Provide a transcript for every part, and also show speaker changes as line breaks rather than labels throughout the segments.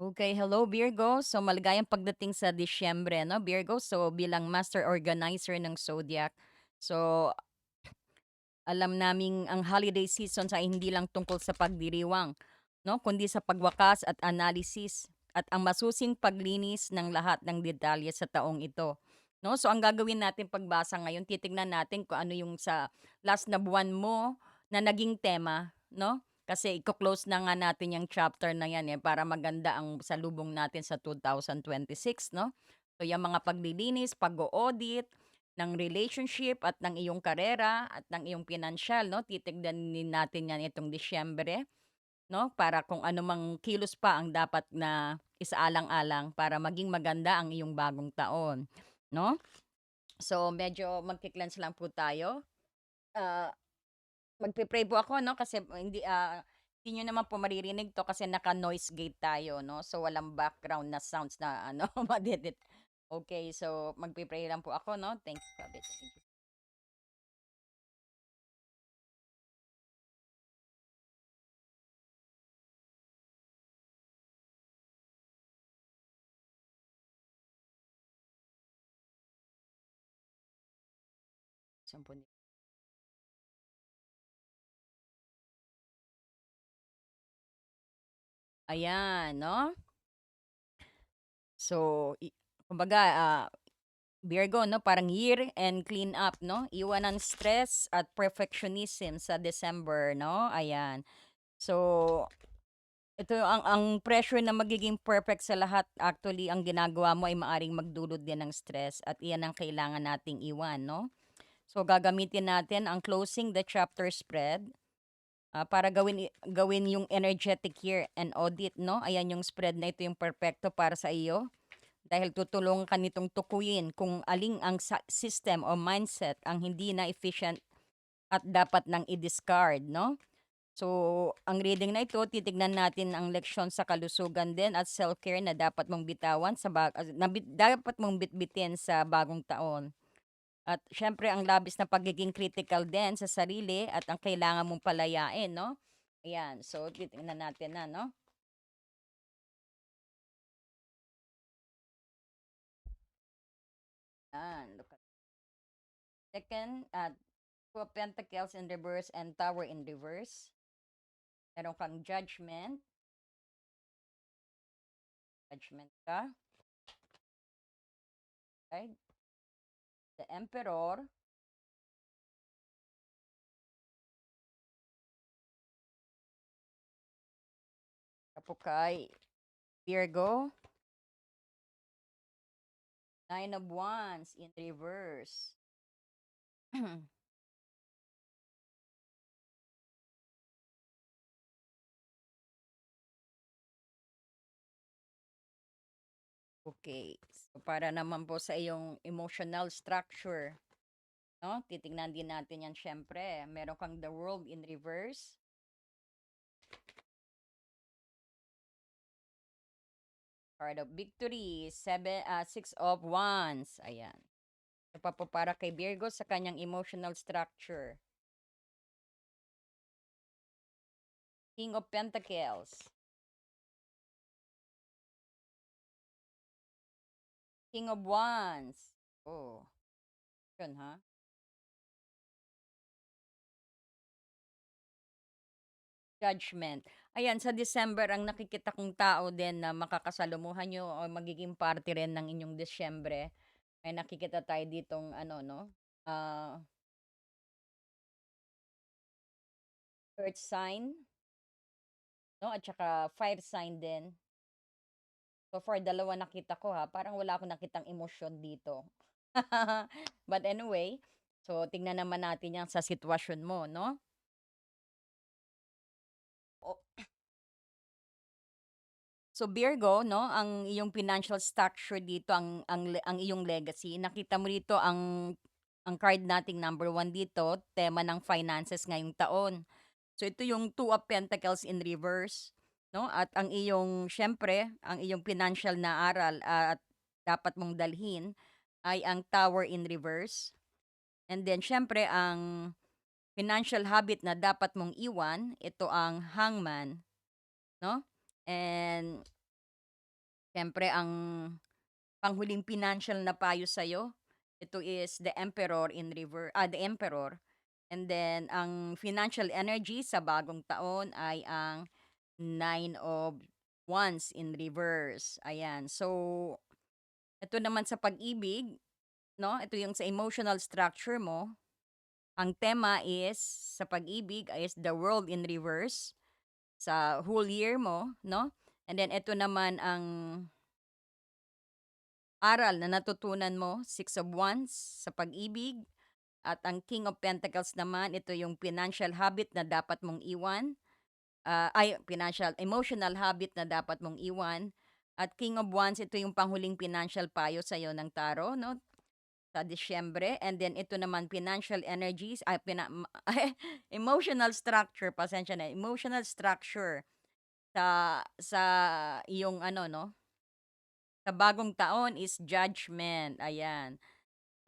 Okay, hello Virgo. So maligayang pagdating sa Disyembre 'no, Virgo. So bilang master organizer ng zodiac, so alam naming ang holiday seasons ay hindi lang tungkol sa pagdiriwang 'no, kundi sa pagwakas at analysis at ang masusing paglinis ng lahat ng detalye sa taong ito 'no. So ang gagawin natin pagbasa ngayon titignan natin kung ano yung sa last na buwan mo na naging tema 'no. Kasi iko-close na nga natin yung chapter na yan, eh, para maganda ang salubong natin sa 2026 'no. So yang mga paglilinis, pag-o-audit ng relationship at ng iyong karera at ng iyong pinansiyal 'no, titignan natin yan itong Disyembre 'no, para kung ano mang kilos pa ang dapat na isaalang-alang para maging maganda ang iyong bagong taon 'no. So medyo magki-cleanse lang po tayo. Ah, magpe-pray po ako 'no, kasi hindi, ah, hindi niyo naman po maririnig 'to kasi naka-noise gate tayo 'no, so walang background na sounds na ano madidit Okay, so magpe-pray lang po ako 'no. Thanks, Father. Thank Ayan 'no. So, i kumbaga, ah, Virgo 'no, parang year-end clean up 'no, iwan ng stress at perfectionism sa December 'no, ayan. So, ito ang ang pressure na magiging perfect sa lahat actually ang ginagawa mo ay maaaring magdulot din ng stress at iyan ang kailangan nating iwan 'no. So, gagamitin natin ang closing the chapter spread, ah, para gawin gawin yung energetic year and audit 'no, ayan yung spread na ito yung perpekto para sa iyo. Dahil tutulungan ka nitong tukuyin kung aling ang system o mindset ang hindi na efficient at dapat nang i-discard 'no. So, ang reading na ito titignan natin ang leksyon sa kalusugan din at self-care na dapat mong bitawan sa ba as na dapat mong bitbitin sa bagong taon. At siyempre ang labis na pagiging critical din sa sarili at ang kailangan mong palayain 'no. Ayan, so titingnan natin na 'no. Yan, look at second at Two of Pentacles in reverse and Tower in reverse. Meron kang judgment. Judgment ka. Right? The Emperor. Kapukay. Virgo. Nine of Wands in reverse. Okay. Para naman po sa iyong emotional structure, no? Titingnan din natin yan syempre. Meron kang the world in reverse. Card of victory, seven, ah, six of wands. Ayan. Ito po para kay Virgo sa kanyang emotional structure. King of Pentacles. King of Wands. Oh. Yun, ha? Judgment. Ayan, sa December ang nakikita kong tao din na makakasalamuhan niyo o magiging parte rin ng inyong Disyembre, may nakikita tayo ditong ano 'no, ah earth sign, 'no, at saka fire sign din. So far dalawa nakita ko ha, parang wala akong nakitang emosyon dito. But anyway, so tingnan naman natin 'yan sa sitwasyon mo 'no. O So Virgo 'no, ang iyong financial structure dito ang ang ang iyong legacy. Nakita mo dito ang ang card nating number one dito, tema ng finances ngayong taon. So ito yung Two of Pentacles in reverse 'no, at ang iyong siyempre, ang iyong financial na aral at dapat mong dalhin ay ang Tower in reverse. And then siyempre ang financial habit na dapat mong iwan, ito ang Hangman 'no, and Siyempre ang panghuling financial na payo sa'yo, ito is the Emperor in rever ah, the Emperor. And then ang financial energy sa bagong taon ay ang Nine of Wands in reverse, ayan. So, ito naman sa pag-ibig, 'no, ito yung sa emotional structure mo, ang tema is sa pag-ibig is the World in reverse sa whole year mo, 'no? And then ito naman ang aral na natutunan mo, Six of Wands sa pag-ibig at ang King of Pentacles naman, ito yung financial habit na dapat mong iwan, ah, ay financial emotional habit na dapat mong iwan at King of Wands, ito yung panghuling financial payo sa'yo ng tarot, 'no, sa Disyembre. And then ito naman financial energies, ay pina emotional structure, pasensya na, emotional structure sa sa iyong ano 'no, sa bagong taon is judgment, ayan.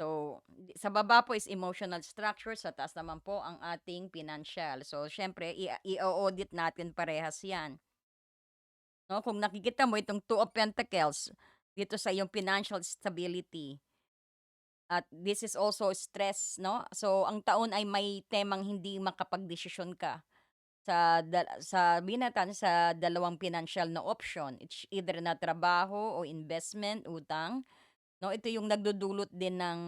So, sa baba po is emotional structure, sa taas naman po ang ating financial. So, siyempre i i-o-audit natin parehas 'yan. No, kung nakikita mo itong Two of Pentacles dito sa iyong financial stability at this is also stress, 'no? So, ang taon ay may temang hindi makapagdesisyon ka sa da sabihin natin sa dalawang financial na option. It's either na trabaho o investment, utang, 'no? Ito yung nagdudulot din ng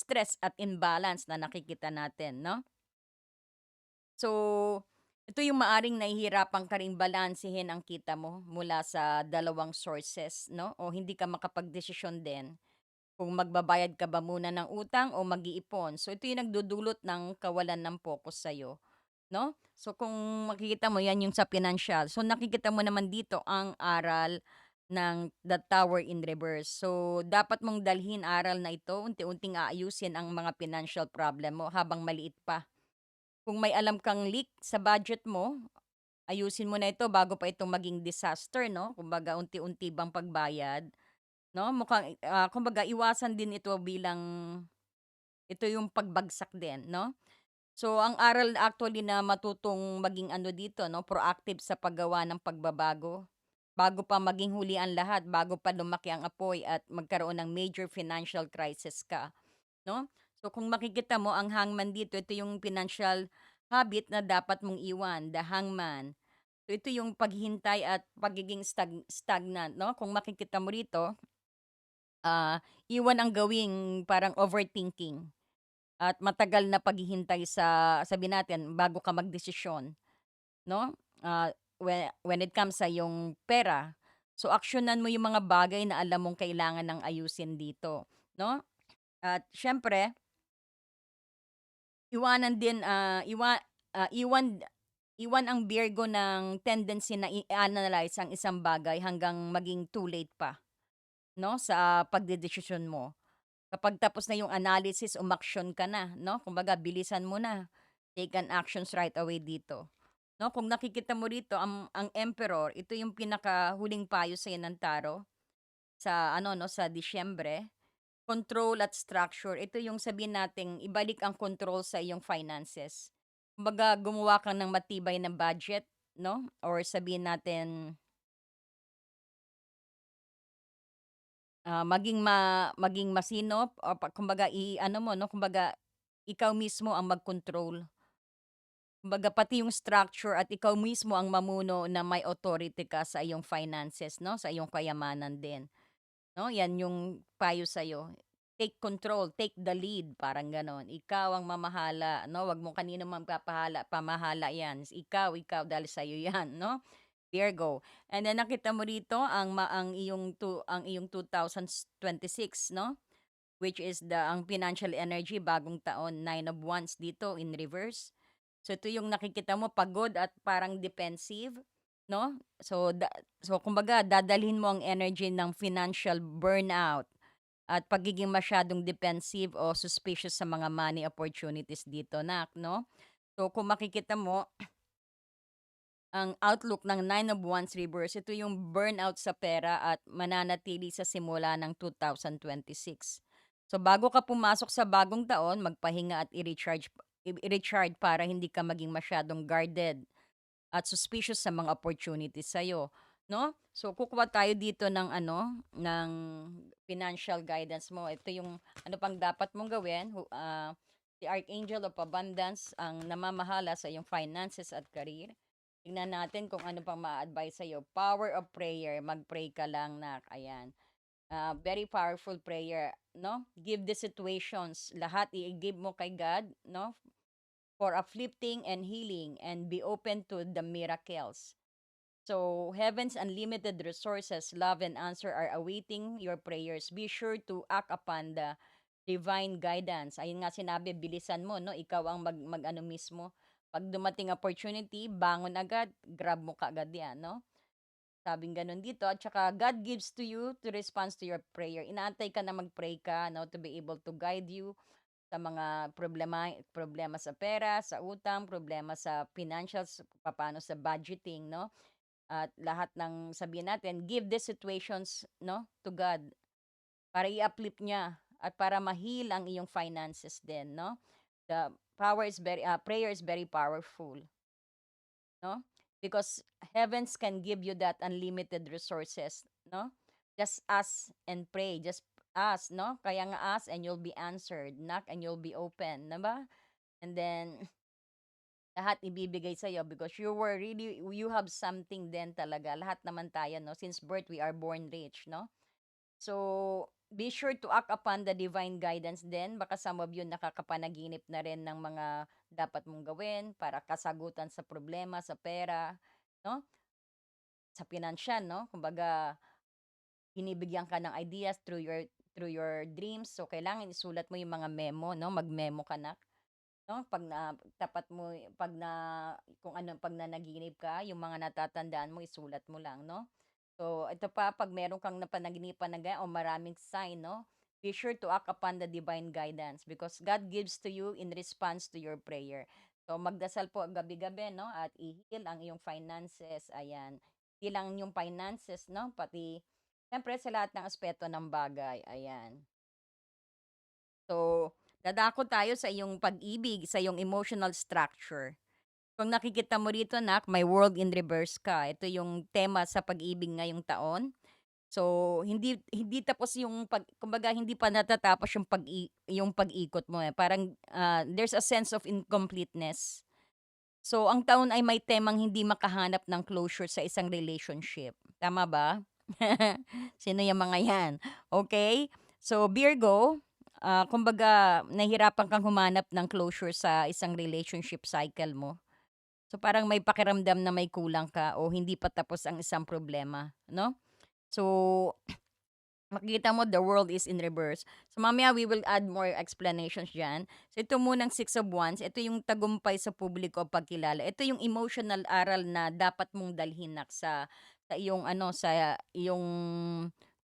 stress at imbalance na nakikita natin, 'no? So, ito yung maaring nahihirapan ka ring balansehin ang kita mo mula sa dalawang sources, 'no? O hindi ka makapagdesisyon din kung magbabayad ka ba muna ng utang o mag-iipon. So, ito yung nagdudulot ng kawalan ng focus sa'yo, 'no? So, kung makikita mo 'yan yung sa financial. So, nakikita mo naman dito ang aral ng The Tower in Reverse. So, dapat mong dalhin aral na ito, unti-unting aayusin ang mga financial problem mo habang maliit pa. Kung may alam kang leak sa budget mo, ayusin mo na ito bago pa ito maging disaster, 'no? Kumbaga unti-unti bang pagbayad, 'no? Mukhang, ah, kumbaga iwasan din ito bilang ito yung pagbagsak din, 'no? So, ang aral actually na matutong maging ano dito 'no, proactive sa paggawa ng pagbabago, bago pa maging huli ang lahat, bago pa lumaki ang apoy at magkaroon ng major financial crisis ka, 'no? So, kung makikita mo ang hangman dito, ito yung financial habit na dapat mong iwan, the hangman. So, ito yung paghihintay at pagiging stag stagnant, 'no? Kung makikita mo rito, ah, iwan ang gawing parang overthinking at matagal na paghihintay sa sabihin natin bago ka magdesisyon, 'no? Ah, we when it comes sa iyong pera, so aksiyunan mo yung mga bagay na alam mong kailangan ng ayusin dito, 'no? At siyempre iwanan din, ah, iwa ah, iwan iwan ang Virgo ng tendency na i-analyze ang isang bagay hanggang maging too late pa, 'no, sa pagdedesisyon mo. Kapag tapos na yung analysis, umaksyon ka na, 'no? Kumbaga bilisan mo na, take an actions right away dito, 'no? Kung nakikita mo rito ang ang Emperor, ito yung pinakahuling payo sa'yo ng tarot sa ano 'no, sa Disyembre. Control at structure, ito yung sabihin nating ibalik ang control sa iyong finances. Kumbaga gumawa ka ng matibay na budget, 'no? Or sabihin natin Ah, maging ma maging masinop o kumbaga i-ano mo 'no, kumbaga ikaw mismo ang mag-control. Kumbaga pati yung structure at ikaw mismo ang mamuno na may authority ka sa iyong finances 'no, sa iyong kayamanan din, 'no? 'Yan yung payo sa'yo. Take control, take the lead, parang gano'n. Ikaw ang mamahala 'no, 'wag mo kanino man papahala pamahala 'yan. Ikaw, ikaw dahil sa'yo 'yan 'no, Virgo. And then nakita mo rito ang ma ang iyong tu ang iyong 2026 'no, which is the ang financial energy bagong taon, Nine of Wands dito in reverse. So ito yung nakikita mo pagod at parang defensive, 'no? So da so kumbaga dadalhin mo ang energy ng financial burnout at pagiging masyadong defensive o suspicious sa mga money opportunities dito nak, 'no? So kung makikita mo ang outlook ng Nine of Wands reverse, ito yung burnout sa pera at mananatili sa simula ng 2026. So bago ka pumasok sa bagong taon, magpahinga at i-recharge i- i-recharge para hindi ka maging masyadong guarded at suspicious sa mga opportunities sa'yo. 'no? So, kukuha tayo dito ng ano, ng financial guidance mo. Ito yung ano pang dapat mong gawin, hu ah, si Archangel of Abundance ang namamahala sa iyong finances at career. Tingnan natin kung ano pang maa-advice sa'yo. Power of prayer, mag-pray ka lang nak, ayan. Ah, very powerful prayer, 'no? Give the situations, lahat i-give mo kay God, 'no? For uplifting and healing and be open to the miracles. So, heaven's unlimited resources, love, and answer are awaiting your prayers. Be sure to act upon the divine guidance. Ayun nga sinabi, bilisan mo, no? Ikaw ang mag, mag ano mismo. Pag dumating opportunity, bangon agad, grab mo kaagad yan, no? Sabing ganun dito. At saka, God gives to you to respond to your prayer. Inaantay ka na mag-pray ka, no? To be able to guide you sa mga problema problema sa pera, sa utang, problema sa financials, paano sa budgeting, no? At lahat ng sabihin natin, give these situations, no, to God para i-uplift niya at para ma-heal ang iyong finances din, no? The power is very ah, prayer is very powerful, no? Because heavens can give you that unlimited resources, no? Just ask and pray, just ask, no? Kaya nga ask and you'll be answered, knock and you'll be open, 'di ba? And then lahat ibibigay sa'yo because you were really you have something din talaga. Lahat naman tayo 'no, since birth we are born rich 'no. So, be sure to act upon the divine guidance din. Baka some of you nakakapanaginip na rin ng mga dapat mong gawin para kasagutan sa problema, sa pera, 'no, sa pinansiyal 'no. Kumbaga, binibigyan ka ng ideas through your through your dreams. So, kailangan isulat mo yung mga memo 'no, mag-memo ka na. No, 'pag na tapat mo, 'pag na kung ano 'pag nanaginip ka, yung mga natatandaan mo isulat mo lang, no? So, ito pa 'pag meron kang napanaginipan na ganyan o maraming sign, 'no, be sure to act upon the divine guidance because God gives to you in response to your prayer. So, magdasal po gabi-gabi, 'no, at i-heal ang iyong finances, ayan. Hindi lang yung finances, 'no, pati siyempre sa lahat ng aspeto ng bagay, ayan. So, dadako tayo sa iyong pag-ibig, sa iyong emotional structure. Kung nakikita mo rito nak, may world in reverse ka. Ito yung tema sa pag-ibig ngayong taon. So, hindi hindi tapos yung pag kumbaga hindi pa natatapos yung pag yung pag-ikot mo eh. Parang ah, there's a sense of incompleteness. So, ang taon ay may temang hindi makahanap ng closure sa isang relationship. Tama ba? Sino yung mga yan? Okay? So, Virgo, ah, kumbaga, nahihirapan kang humanap ng closure sa isang relationship cycle mo. So, parang may pakiramdam na may kulang ka o hindi pa tapos ang isang problema, no? So, makikita mo the world is in reverse. So, mamaya we will add more explanations diyan. So, ito munang Six of Wands, ito yung tagumpay sa publiko pagkilala. Ito yung emotional aral na dapat mong dalhin nak sa sa iyong ano, sa iyong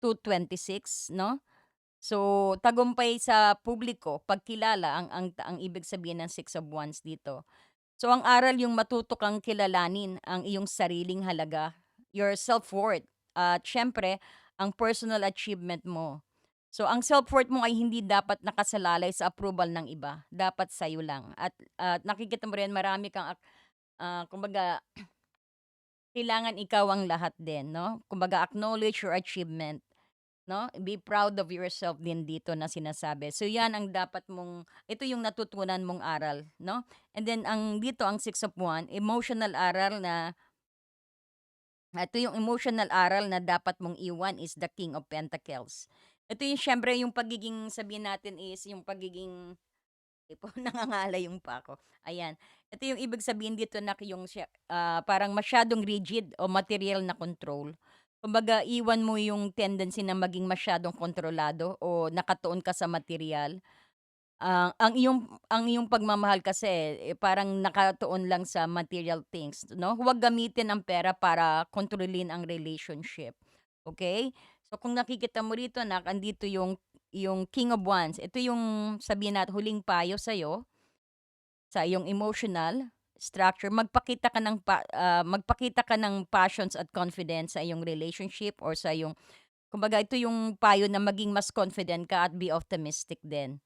226, no? So, tagumpay sa publiko, pagkilala ang ang ang ibig sabihin ng Six of Wands dito. So, ang aral yung matuto kang kilalanin ang iyong sariling halaga, your self-worth, at siyempre ang personal achievement mo. So, ang self-worth mo ay hindi dapat nakasalalay sa approval ng iba, dapat sa'yo lang. At at nakikita mo rin marami kang ah, kumbaga kailangan ikaw ang lahat din 'no, kumbaga acknowledge your achievement. 'No? Be proud of yourself din dito na sinasabi. So 'yan ang dapat mong ito yung natutunan mong aral, 'no? And then ang dito ang Six of Wands, emotional aral na ito yung emotional aral na dapat mong iwan is the King of Pentacles. Ito yung siyempre yung pagiging sabihin natin is yung pagiging po nangangalay yung pa ako. Ayan. Ito yung ibig sabihin dito na yung ah, parang masyadong rigid o material na control. Kumbaga, iwan mo yung tendency na maging masyadong kontrolado o nakatuon ka sa material. Ah, ang iyong ang iyong pagmamahal kasi, eh, parang nakatuon lang sa material things, 'no? Huwag gamitin ang pera para kontrolin ang relationship, okay So, kung nakikita mo rito na andito yung yung King of Wands, ito yung sabihin natin huling payo sa'yo, sa iyong emotional structure. Magpakita ka ng pa ah, magpakita ka ng passions at confidence sa iyong relationship or sa iyong kumbaga ito yung payo na maging mas confident ka at be optimistic din.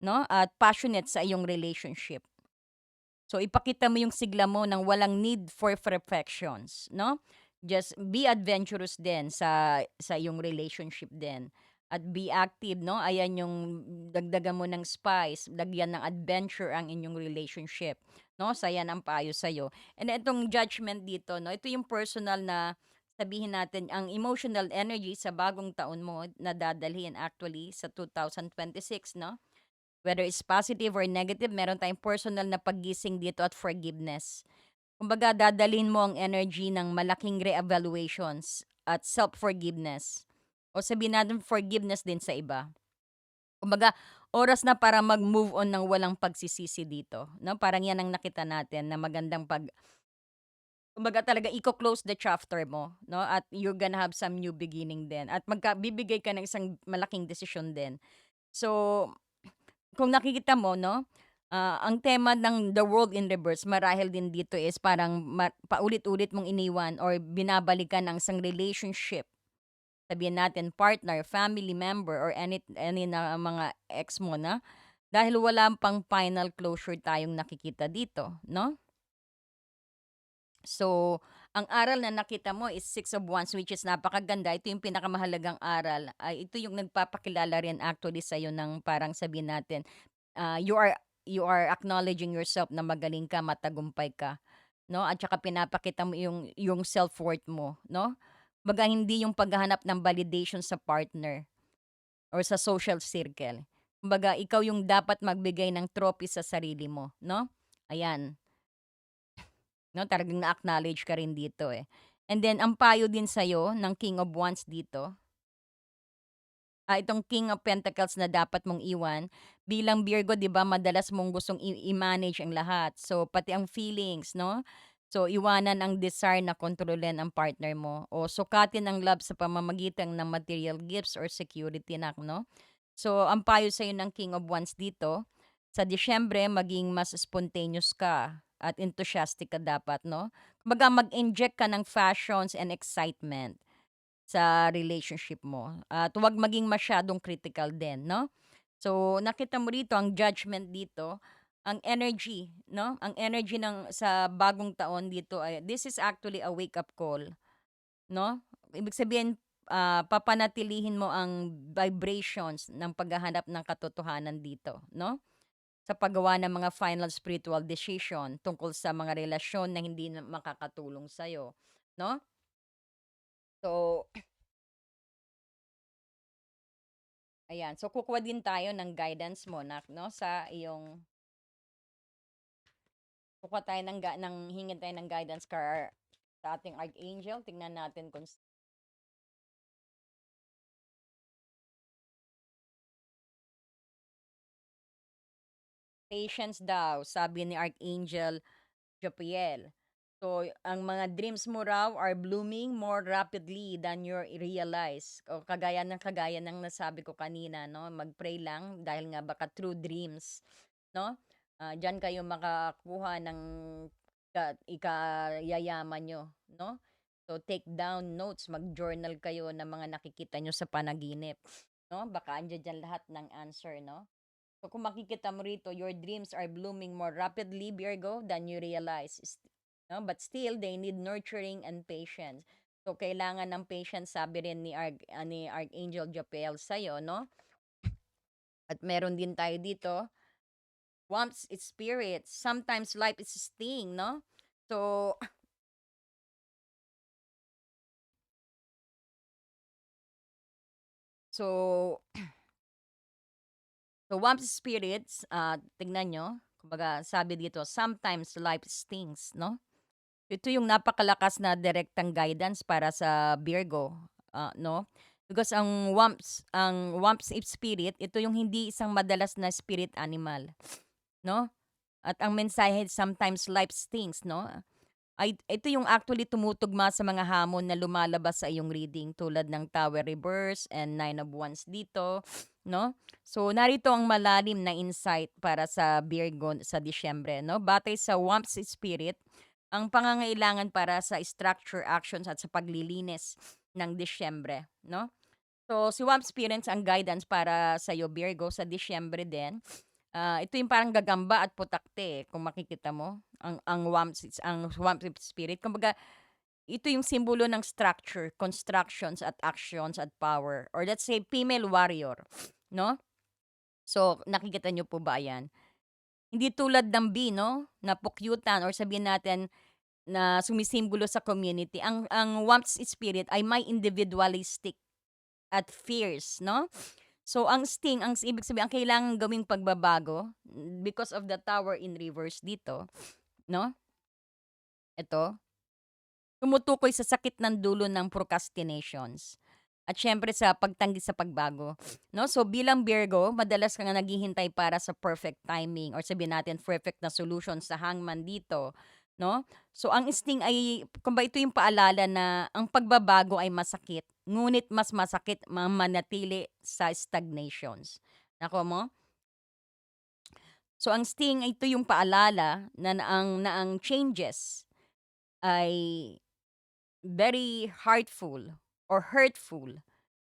'No, at passionate sa iyong relationship. So, ipakita mo yung sigla mo ng walang need for perfections, 'no? just be adventurous din sa sa iyong relationship din at be active 'no, ayan yung dagdagan mo ng spice, lagyan ng adventure ang inyong relationship 'no, so yan ang payo sa'yo. And itong judgment dito 'no, ito yung personal na sabihin natin ang emotional energy sa bagong taon mo na dadalhin actually sa 2026 no, whether it's positive or negative meron tayong personal na paggising dito at forgiveness. Kumbaga dadalhin mo ang energy ng malaking re-evaluations at self-forgiveness o sabihin natin forgiveness din sa iba. Kumbaga oras na para mag-move on ng walang pagsisisi dito 'no, parang yan ang nakita natin na magandang pag kumbaga talaga iko-close the chapter mo 'no, at you're gonna have some new beginning din at magka bibigay ka ng isang malaking desisyon din. So, kung nakikita mo 'no, ah, ang tema ng The World in Reverse marahil din dito is parang ma paulit-ulit mong iniwan or binabalikan ang isang relationship. Sabihin natin partner, family member, or any any na mga ex mo na dahil wala pang final closure tayong nakikita dito 'no? So, ang aral na nakita mo is Six of Wands which is napakaganda, ito yung pinakamahalagang aral, ay ito yung nagpapakilala rin actually sa'yo ng parang sabihin natin, ah, you are you are acknowledging yourself na magaling ka, matagumpay ka 'no, at saka pinapakita mo yung yung self-worth mo 'no. Kumbaga hindi yung paghahanap ng validation sa partner or sa social circle. Kumbaga ikaw yung dapat magbigay ng trophy sa sarili mo 'no, ayan. 'No, talagang na-acknowledge ka rin dito, eh. And then ang payo din sa'yo ng King of Wands dito ah, itong King of Pentacles na dapat mong iwan, bilang Virgo 'di ba madalas mong gustong i-manage ang lahat. So, pati ang feelings 'no. So, iwanan ang desire na kontrolin ang partner mo o sukatin ang love sa pamamagitan ng material gifts or security na 'no. So, ang payo sa'yo ng King of Wands dito, sa Disyembre maging mas spontaneous ka at enthusiastic ka dapat 'no. Kumbaga mag-inject ka ng passions and excitement sa relationship mo at huwag maging masyadong critical din 'no. So, nakita mo rito ang judgment dito, ang energy 'no, ang energy ng sa bagong taon dito ay this is actually a wake up call 'no. Ibig sabihin, ah, papanatilihin mo ang vibrations ng paghahanap ng katotohanan dito 'no, sa paggawa ng mga final spiritual decision tungkol sa mga relasyon na hindi na makakatulong sa'yo 'no. So Ayan, so kukuha din tayo ng guidance mo nak 'no, sa iyong kukuha tayo ng ng hingi tayo ng guidance car sa ating Archangel, tingnan natin kung Patience daw, sabi ni Archangel Jophiel. So, ang mga dreams mo raw are blooming more rapidly than you realize. O kagaya ng kagaya ng nasabi ko kanina 'no, mag-pray lang dahil nga baka true dreams 'no, ah, diyan kayo makakuha ng ka ikayayaman niyo 'no. So, take down notes, mag-journal kayo ng mga nakikita niyo sa panaginip 'no, baka andiya diyan lahat ng answer 'no. So, kung makikita mo rito, your dreams are blooming more rapidly, Virgo, than you realize. 'no, but still they need nurturing and patience. So, kailangan ng patience sabi rin ni Arch ah, ni Archangel Jophiel sa'yo 'no. At meron din tayo dito, Warmth spirit, sometimes life is sting 'no. So So So, warmth spirits, ah, tignan niyo, kumbaga sabi dito, sometimes life stings 'no. Ito yung napakalakas na direktang guidance para sa Virgo, ah, 'no. Because ang warmth ang warmth spirit, ito yung hindi isang madalas na spirit animal 'no. At ang mensahe sometimes life stings 'no, ay ito yung actually tumutugma sa mga hamon na lumalabas sa iyong reading tulad ng Tower reverse and Nine of Wands dito 'no. So, narito ang malalim na insight para sa Virgo sa Disyembre 'no. Batay sa warmth spirit, ang pangangailangan para sa structure, actions at sa paglilinis ng Disyembre 'no. So, si warmth spirits ang guidance para sa'yo Virgo sa Disyembre din. Ah, ito yung parang gagamba at putakte, eh, kung makikita mo ang ang warmth ang warmth spirit kumbaga ito yung simbolo ng structure, constructions at actions at power or let's say female warrior, 'no? So, nakikita niyo po ba 'yan? Hindi tulad ng bee 'no, na pukyutan or sabihin natin na sumisimbolo sa community. Ang ang warmth spirit ay may individualistic at fierce 'no? So, ang sting, ang ibig sabihin ang kailangang gawing pagbabago mm, because of the tower in reverse dito, 'no? Ito, tumutukoy sa sakit ng dulo ng procrastinations at siyempre sa pagtanggi sa pagbago, 'no? So, bilang Virgo, madalas ka nga naghihintay para sa perfect timing or sabihin natin perfect na solution sa hangman dito, 'no? So, ang sting ay kumbaga ito yung paalala na ang pagbabago ay masakit, ngunit mas masakit ma manatili sa stagnations. Nakuha mo? So, ang sting ito yung paalala na na ang na ang changes ay very heartful or hurtful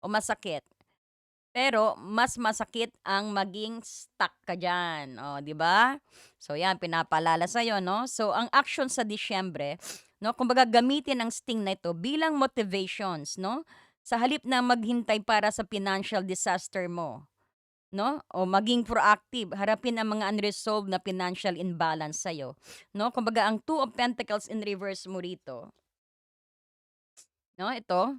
o masakit. Pero mas masakit ang maging stuck ka diyan, oh, 'di ba? So 'yan pinapaalala sa'yo 'no. So ang action sa Disyembre 'no, kumbaga gamitin ang sting na ito bilang motivations 'no, sa halip na maghintay para sa financial disaster mo 'no, o maging proactive, harapin ang mga unresolved na financial imbalance sa'yo 'no. Kumbaga ang Two of Pentacles in reverse mo rito 'no, ito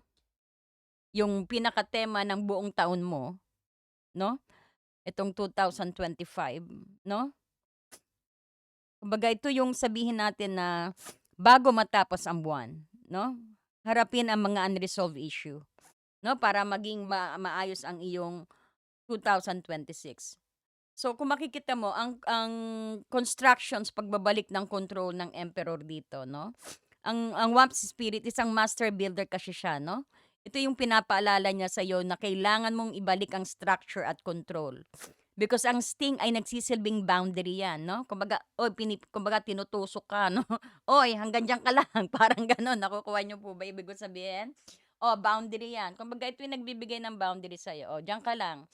yung pinakatema ng buong taon mo, 'no? Itong 2025, 'no? Kumbaga ito yung sabihin natin na bago matapos ang buwan, 'no? Harapin ang mga unresolved issue, 'no? Para maging ma maayos ang iyong 2026. So kung makikita mo ang ang constructions, pagbabalik ng control ng Emperor dito 'no, ang ang Warmth Spirit isang master builder kasi siya 'no. Ito yung pinapaalala niya sa'yo na kailangan mong ibalik ang structure at control. Because ang sting ay nagsisilbing boundary 'yan 'no, kumbaga oy pini kumbaga tinutusok ka 'no, "Oy hanggang diyan ka lang." Parang gano'n, nakukuha niyo po ba ibig sabihin? Oh, boundary 'yan, kumbaga ito yung nagbibigay ng boundary sa'yo, "Oh, diyan ka lang."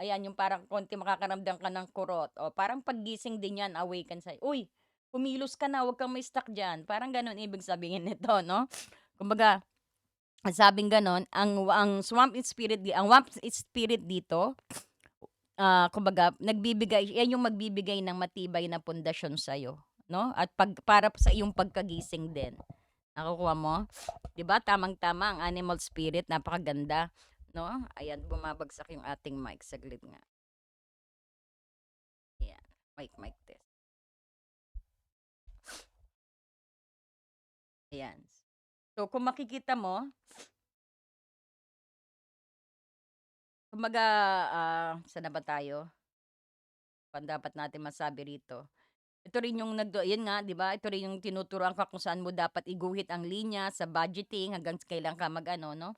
Ayan yung parang konting makakaramdam ka ng kurot, o parang paggising din 'yan awaken sa'yo, "Uy, kumilos ka na, 'wag kang may-stuck diyan." Parang gano'n ibig sabihin nito 'no. Kumbaga, ang sabing gano'n, ang ang swamp spirit di ang warmth spirit dito, ah, kumbaga nagbibigay 'yan yung magbibigay ng matibay na pundasyon sa'yo 'no, at pag para sa iyong pagkagising din. Nakukuha mo? 'Di ba tamang-tama ang animal spirit, napakaganda 'no. Ayan, bumabagsak yung ating mic, saglit nga. Ayan, mic, mic test. Ayan. So kung makikita mo kumbaga, ah, saan na ba tayo? Ano dapat natin masabi rito? Ito rin yung nagdo yun nga 'di ba, ito rin yung tinuturuan ka kung saan mo dapat iguhit ang linya sa budgeting hanggang kailan ka mag-ano 'no.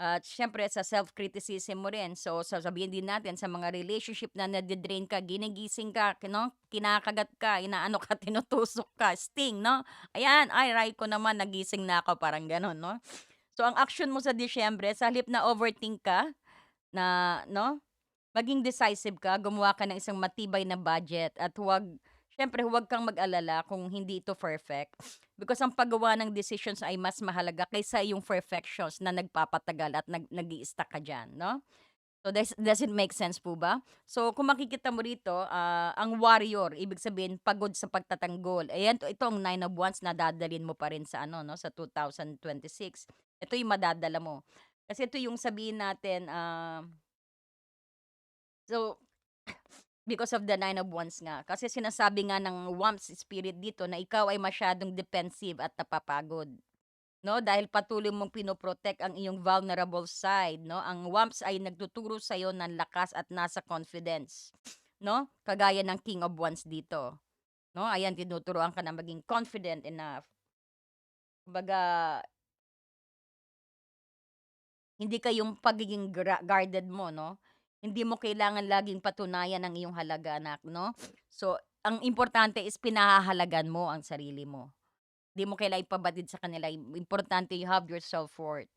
At siyempre sa self-criticism mo rin. So sasabihin din natin sa mga relationship na nade-drain ka, ginigising ka, 'no, kinakagat ka, inaano ka, tinutusok ka, sting 'no. Ayan, "Ay, aray ko naman nagising na ako." Parang gano'n 'no. So ang action mo sa Disyembre sa halip na overthink ka, na 'no, maging decisive ka, gumawa ka ng isang matibay na budget at huwag siyempre huwag kang mag-alala kung hindi ito perfect. Because ang paggawa ng decisions ay mas mahalaga kaysa yung perfections na nagpapatagal at nag nag-i-stuck ka diyan 'no. So does does it make sense po ba? So kung makikita mo rito, ah, ang warrior ibig sabihin pagod sa pagtatanggol. Ayan, ito ang Nine of Wands na dadalhin mo pa rin sa ano 'no, sa 2026. Ito yung madadala mo. Kasi ito yung sabihin natin, ah So, because of the Nine of Wands nga. Kasi sinasabi nga ng Warmth spirit dito na ikaw ay masyadong defensive at napapagod. 'No, dahil patuloy mong pino-protect ang iyong vulnerable side 'no. Ang Warmth ay nagtuturo sa'yo ng lakas at nasa confidence 'no, kagaya ng King of Wands dito 'no. Ayan, tinuturuan ka na maging confident enough. Kumbaga hindi ka yung pagiging guarded mo 'no, hindi mo kailangan laging patunayan ang iyong halaga anak 'no. So, ang importante is pinahahalagahan mo ang sarili mo. Di mo kailangang ipabatid sa kanila, im importante you have your self-worth.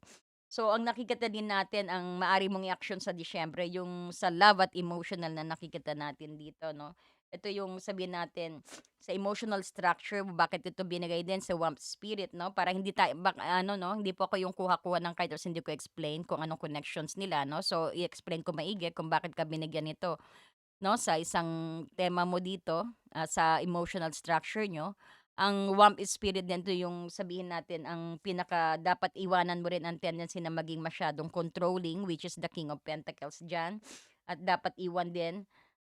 So, ang nakikita din natin ang maaari mong i-aksyon sa Disyembre yung sa love at emotional na nakikita natin dito 'no. Ito yung sabihin natin sa emotional structure bakit ito binigay din sa Wamp Spirit 'no, para hindi tayo bak ano 'no, hindi po ako yung kuha-kuha ng card tapos hindi ko explain kung anong connections nila 'no. So, i-explain ko maigi kung bakit ka binigyan nito 'no, sa isang tema mo dito, ah, sa emotional structure niyo. Ang Wamp Spirit din yung sabihin natin ang pinaka dapat iwanan mo rin ang tendency na maging masyadong controlling which is the King of Pentacles diyan at dapat iwan din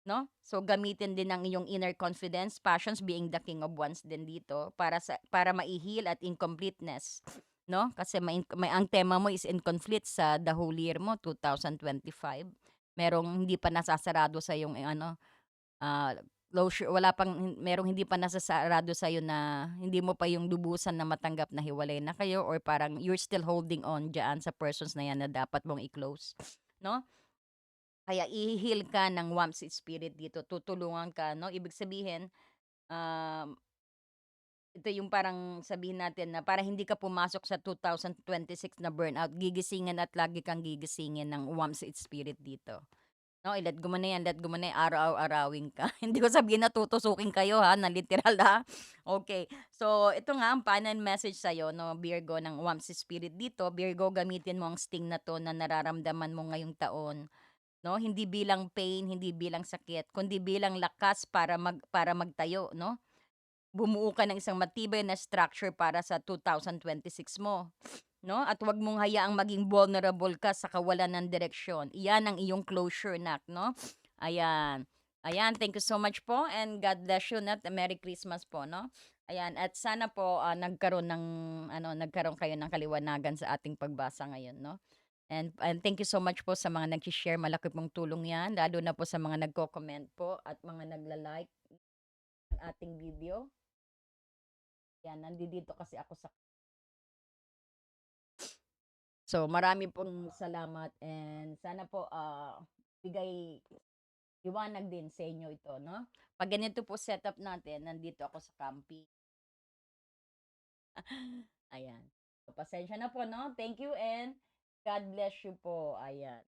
'no. So, gamitin din ang iyong inner confidence, passions being the King of Wands din dito para sa para mai-heal at incompleteness 'no. Kasi may may ang tema mo is in-conflict sa the whole year mo 2025. Merong hindi pa nasasarado sa iyong eh, ano, ah, closure wala pang merong hindi pa nasasarado sa'yo na hindi mo pa yung lubusan na matanggap na hiwalay na kayo or parang you're still holding on diyaan sa persons na 'yan na dapat mong i-close 'no. Kaya ihi-heal ka ng Wamp Spirit dito, tutulungan ka 'no. Ibig sabihin, um ito yung parang sabihin natin na para hindi ka pumasok sa 2026 na burnout, gigisingin at lagi kang gigisingin ng Wamp Spirit dito 'no. I-let go mo na 'yan, go mo na 'yan, araw-arawin ka. Hindi ko sabihin na tutusukin kayo ha, na literal ha. Okey, so ito nga ang final message sa'yo 'no, Virgo ng Wamp Spirit dito. Virgo, gamitin mo ang sting na 'to na nararamdaman mo ngayong taon 'no, hindi bilang pain, hindi bilang sakit, kundi bilang lakas para mag para magtayo 'no. Bumuo ka ng isang matibay na structure para sa 2026 mo 'no, at 'wag mong hayaang maging vulnerable ka sa kawalan ng direksyon. Iyan ang iyong closure nak 'no. Ayan, ayan thank you so much po and God bless you at Merry Christmas po 'no. Ayan at sana po, ah, nagkaroon ng ano, nagkaroon kayo ng kaliwanagan sa ating pagbasa ngayon 'no. And and thank you so much po sa mga nagshi-share, malaki pong tulong 'yan lalo na po sa mga nagko-comment po at mga nagla-like ng ating video. 'Yan, nandidito kasi ako sa So, marami pong salamat and sana po, ah, bigay liwanag din sa inyo ito 'no. 'Pag ganito po setup natin, nandito ako sa camping. Ayan, so pasensya na po 'no. Thank you and God bless you po, ayan.